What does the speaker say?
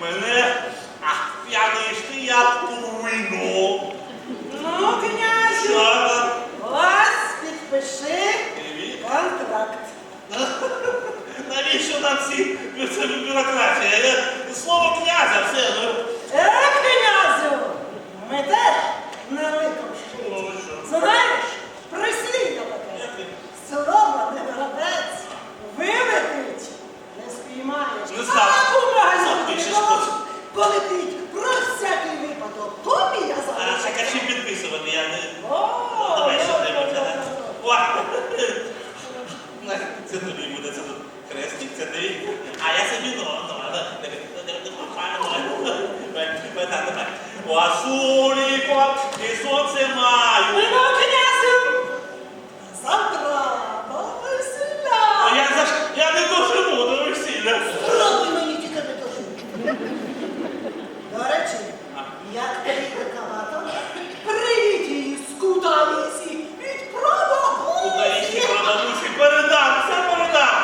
Мене, ах, п'яний, ж ти, я повинно. Це бюрократія. Я- Слово князя, все. Ну. Е, князю! Ми теж на Ликовщині. Ну, ви що? Знаєш, прислів'я таке. Яке? Не горобець, вилетить, не спіймаєш. Не знав. А Запишеш потім. полетить про всякий випадок. Копія А залишиться. так підписувати? Я не. О, Давай ще треба. О! Це тобі буде, це тут Васуліко і сонце маю. Вино, князю! Завтра до весілля. А я, за, я не доживу до весілля. Зроби мені тільки не доживу. До речі, як ти кавата, привіть її з куталісі від продавусі. Куталісі продавусі передам, все передам.